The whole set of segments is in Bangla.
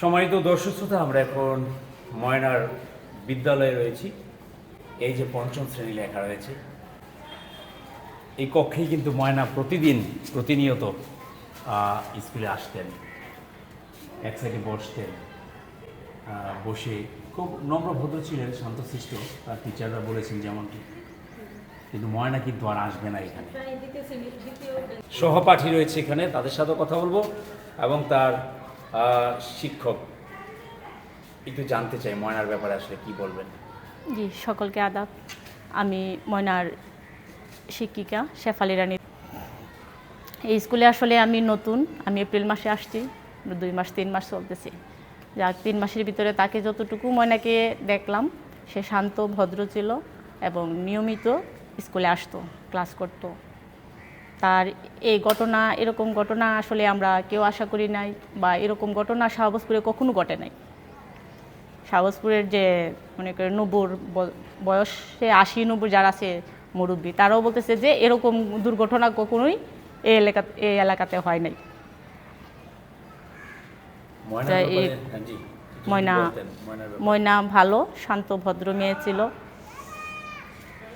সম্মানিত দর্শক শ্রোতা আমরা এখন ময়নার বিদ্যালয়ে রয়েছি। এই যে পঞ্চম শ্রেণি লেখা রয়েছে এই কক্ষেই কিন্তু ময়না প্রতিদিন প্রতিনিয়ত স্কুলে আসতেন এক সাইডে বসতেন বসে খুব নম্রভদ্র ছিলেন শান্তশিষ্ট তার টিচাররা বলেছেন যেমনটি। কিন্তু ময়না কিন্তু আর আসবে না এখানে। সহপাঠী রয়েছে এখানে তাদের সাথে কথা বলব এবং তার শিক্ষক, একটু জানতে চাই ময়নার ব্যাপারে আসলে কি বলবেন? জি, সকলকে আদাব। আমি ময়নার শিক্ষিকা, শেফালি রানী। এই স্কুলে আসলে আমি নতুন, আমি এপ্রিল মাসে আসছি, দুই মাস, তিন মাস চলতেছি। যাক, তিন মাসের ভিতরে তাকে যতটুকু ময়নাকে দেখলাম, সে শান্ত, ভদ্র ছিল এবং নিয়মিত স্কুলে আসতো, ক্লাস করতো। তার এই ঘটনা এরকম ঘটনা আসলে আমরা কেউ আশা করি নাই বা এরকম ঘটনা শাহবাজপুরে কখনো ঘটে নাই। শাহবাজপুরের যে মনে করেন নব্বর বয়সে আশি নব্বই যারা আছে মুরব্বী তারাও বলতেছে যে এরকম দুর্ঘটনা কখনোই এই এলাকা এই এলাকাতে হয় নাই। হ্যাঁ, ময়না-। ময়না ভালো শান্ত ভদ্র মেয়ে ছিল।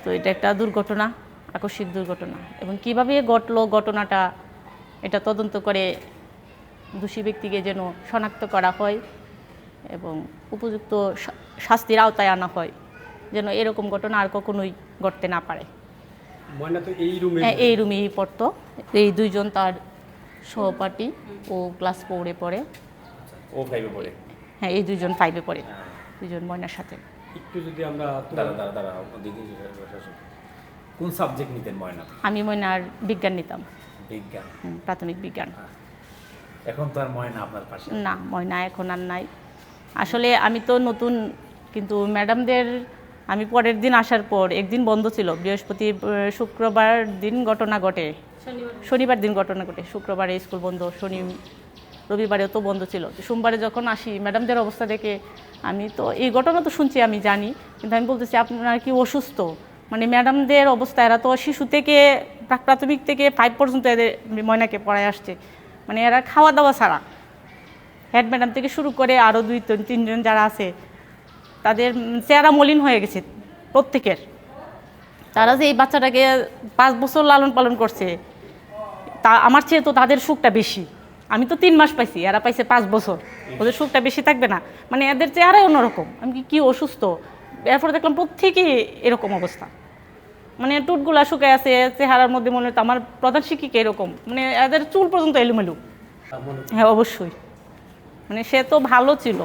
তো এটা একটা দুর্ঘটনা। আকস্মিক দুর্ঘটনা এবং কীভাবে ঘটলো ঘটনাটা এটা তদন্ত করে দোষী ব্যক্তিকে যেন শনাক্ত করা হয় এবং উপযুক্ত শাস্তির আওতায় আনা হয় যেন এরকম ঘটনা আর কখনোই ঘটতে না পারে ময়না এই রুমে হ্যাঁ এই রুমেই পড়তো এই দুইজন তার সহপাঠী ও ক্লাস ফোরে পড়ে ও ফাইভে পড়ে হ্যাঁ এই দুইজন ফাইভে পড়ে হ্যাঁ। দুইজন ময়নার সাথে একটু যদি আমরা দাঁড়া দাঁড়া দাঁড়া দিদি কোন সাবজেক্ট নিতেন ময়না? আমি ময়নার বিজ্ঞান নিতাম। বিজ্ঞান। প্রাথমিক বিজ্ঞান। এখন তো আর ময়না আপনার পাশে। না ময়না এখন আর নাই। আসলে আমি তো নতুন কিন্তু ম্যাডামদের আমি পরের দিন আসার পর একদিন বন্ধ ছিল বৃহস্পতি শুক্রবার দিন ঘটনা ঘটে। শনিবার দিন ঘটনা ঘটে। শুক্রবারে স্কুল বন্ধ শনি রবিবারেও তো বন্ধ ছিল। সোমবারে যখন আসি ম্যাডামদের অবস্থা দেখে আমি তো এই ঘটনা তো শুনছি আমি জানি। কিন্তু আমি বলতেছি আপনারা কি অসুস্থ? মানে ম্যাডামদের অবস্থা, এরা তো শিশু থেকে প্রাক প্রাথমিক থেকে ফাইভ পর্যন্ত এদের ময়নাকে পড়ায় আসছে। মানে এরা খাওয়া দাওয়া ছাড়া। হেড ম্যাডাম থেকে শুরু করে আরও দুই তিন- তিনজন যারা আছে, তাদের, চেহারা মলিন হয়ে গেছে প্রত্যেকের। তারা যে এই বাচ্চাটাকে পাঁচ বছর লালন পালন করছে, তা আমার চেয়ে তো তাদের সুখটা বেশি। আমি তো তিন মাস পাইছি, এরা পাইছে পাঁচ বছর। ওদের সুখটা বেশি থাকবে না। মানে এদের চেহারাই অন্যরকম। আমি কি অসুস্থ? এরপরে দেখলাম প্রত্যেকেই এরকম অবস্থা। মানে টুটগুলা শুকায় আছে চেহারার মধ্যে মনে হতো আমার প্রধান শিক্ষিকা এরকম। মানে এদের চুল পর্যন্ত এলোমেলো। হ্যাঁ অবশ্যই। মানে সে তো ভালো ছিল।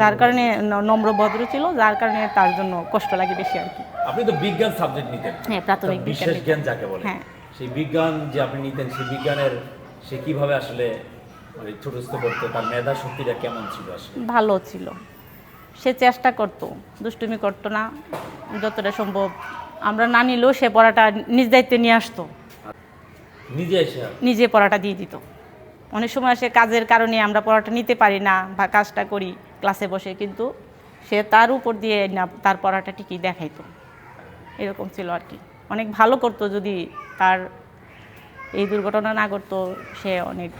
যার কারণে নম্র ভদ্র ছিল যার কারণে তার জন্য কষ্ট লাগে বেশি আর কি। আপনি তো বিজ্ঞান সাবজেক্ট নিতেন। হ্যাঁ প্রাথমিক বিশেষ জ্ঞান যাকে বলে। হ্যাঁ। সেই বিজ্ঞান যে আপনি নিতেন সেই বিজ্ঞানের সে কীভাবে আসলে মানে ছোটস্থ করতো তার মেধা শক্তিটা কেমন ছিল আসলে? ভালো ছিল। সে চেষ্টা করতো দুষ্টুমি করতো না যতটা সম্ভব। আমরা না নিলেও সে পড়াটা নিজ দায়িত্বে নিয়ে আসতো। নিজে নিজে পড়াটা দিয়ে দিত। অনেক সময় সে কাজের কারণে আমরা পড়াটা নিতে পারি না বা কাজটা করি ক্লাসে বসে কিন্তু সে তার উপর দিয়ে না তার পড়াটা ঠিকই দেখাইতো। এরকম ছিল আর কি। অনেক ভালো করতো যদি তার এই দুর্ঘটনা না করতো সে অনেক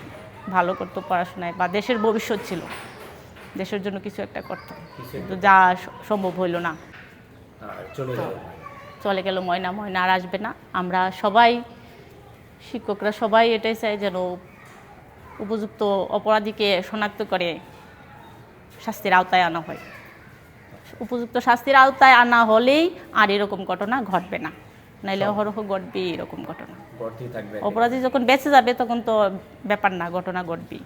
ভালো করতো পড়াশোনায় বা দেশের ভবিষ্যৎ ছিল। দেশের জন্য কিছু একটা করতো। কিছু কিন্তু যা সম্ভব হইল না। চলে গেল ময়না। ময়না আর আসবে না। আমরা সবাই শিক্ষকরা সবাই এটাই চাই যেন উপযুক্ত অপরাধীকে শনাক্ত করে শাস্তির আওতায় আনা হয়। উপযুক্ত শাস্তির আওতায় আনা হলেই আর এরকম ঘটনা ঘটবে না। নাইলে অহরহ ঘটবে এরকম ঘটনা। অপরাধী যখন বেঁচে যাবে তখন তো ব্যাপার না ঘটনা ঘটবেই।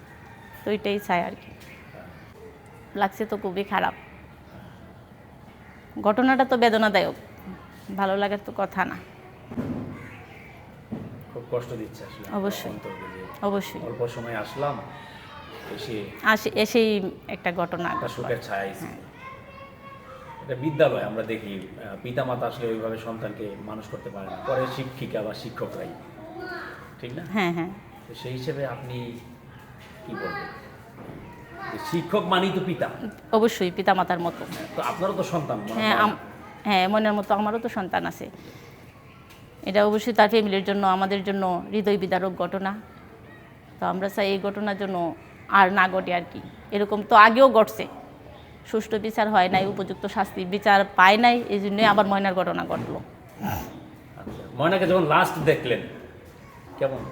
তো এটাই চাই আর কি। লাগছে তো খুবই খারাপ। ঘটনাটা তো বেদনাদায়ক ভালো লাগার তো কথা না। খুব কষ্ট দিচ্ছে আসলে অবশ্যই। অবশ্যই। অল্প সময় আসলাম এসে আসে এসেই একটা ঘটনা একটা সুখের ছায়া। এটা বিদ্যালয় আমরা দেখি পিতা মাতা আসলে ওইভাবে সন্তানকে মানুষ করতে পারে না। পরে শিক্ষিকা বা শিক্ষকরাই ঠিক না? হ্যাঁ হ্যাঁ। তো সেই হিসেবে আপনি কি বলবেন? শিক্ষক মানেই তো পিতা। অবশ্যই পিতামাতার মতো। তো আপনারও তো সন্তান হ্যাঁ হ্যাঁ। মনের মতো আমারও তো সন্তান আছে। এটা অবশ্যই তার ফ্যামিলির জন্য আমাদের জন্য হৃদয় বিদারক ঘটনা। তো আমরা চাই এই ঘটনার জন্য আর না ঘটে আর কি। এরকম তো আগেও ঘটছে। সুষ্ঠু বিচার হয় নাই উপযুক্ত শাস্তি বিচার পায় নাই এই জন্যই আবার ময়নার ঘটনা ঘটলো। আচ্ছা ময়নাকে যখন লাস্ট দেখলেন কেমন?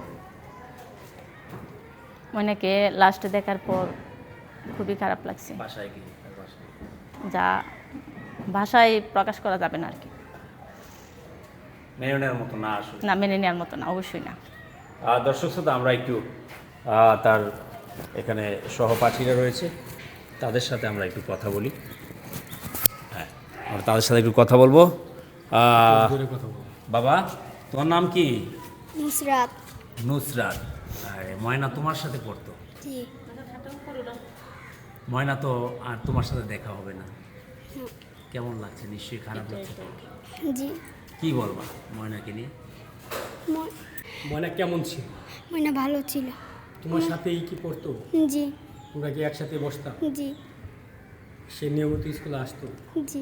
ময়নাকে লাস্টে দেখার পর খুবই খারাপ লাগছে। যা ভাষায় প্রকাশ করা যাবে না আর কি। মেনে নেওয়ার মতো না আসলে? না মেনে নেওয়ার মতো না অবশ্যই না। দর্শক শ্রোতা আমরা একটু তার এখানে সহপাঠীরা রয়েছে। তাদের সাথে আমরা একটু কথা বলি। হ্যাঁ আমরা তাদের সাথে একটু কথা বলব। কথা বলো বাবা তোমার নাম কি? নুসরাত। নুসরাত। ময়না তোমার সাথে পড়তো? জি। ময়না তো আর তোমার সাথে দেখা হবে না। কেমন লাগছে? নিশ্চয়ই খারাপ লাগছে। জি। কি বলবা ময়নাকে নিয়ে? ময়না কেমন ছিল? ময়না ভালো ছিল। তোমার সাথেই কি পড়তো জি। তোমরা কি একসাথে বসতাম? জি। সে নিয়মিত স্কুলে আসতো। জি।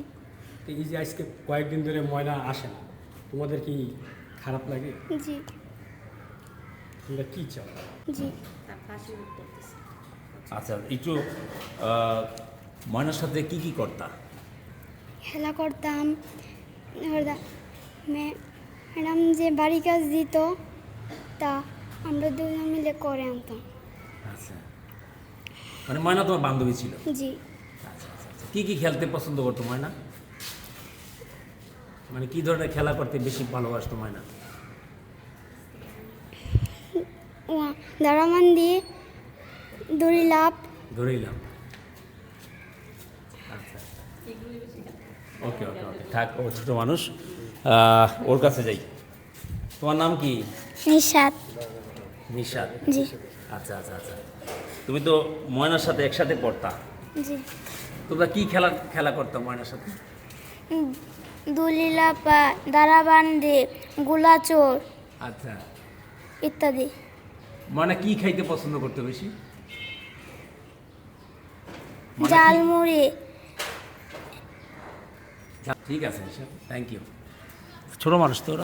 তো এই যে আজকে কয়েকদিন ধরে ময়না আসে না তোমাদের কি খারাপ লাগে? জি। তোমরা কি চাও? জি। আচ্ছা একটু ময়নার সাথে কি কি করতাম? খেলা করতাম। ম্যাডাম যে বাড়ি কাজ দিত তা আমরা দুজন মিলে করে আনতাম। আচ্ছা। মানে ময়না তোমার বান্ধবী ছিল? জি। আচ্ছা আচ্ছা আচ্ছা। কি কি খেলতে পছন্দ করতো ময়না? মানে কি ধরনের খেলা করতে বেশি ভালোবাসতো ময়না? দাঁড়ামান দিয়ে দড়ি লাভ ধরেইলাম আচ্ছা। ওকে ওকে ওকে। থাক ও ছোটো মানুষ। ওর কাছে যাই। তোমার নাম কি? নিষাদ নিশাদ জি। আচ্ছা আচ্ছা আচ্ছা। তুমি তো ময়নার সাথে একসাথে পড়তা। জি। তোমরা কি খেলা খেলা করতাম ময়নার সাথে? দড়ি লাপা দাঁড়াবান্ধে গোলাচোর আচ্ছা। ইত্যাদি। ময়না কি খাইতে পছন্দ করতে বেশি? জালমুড়ি ঠিক আছে থ্যাংক ইউ ছোট মানুষ তো।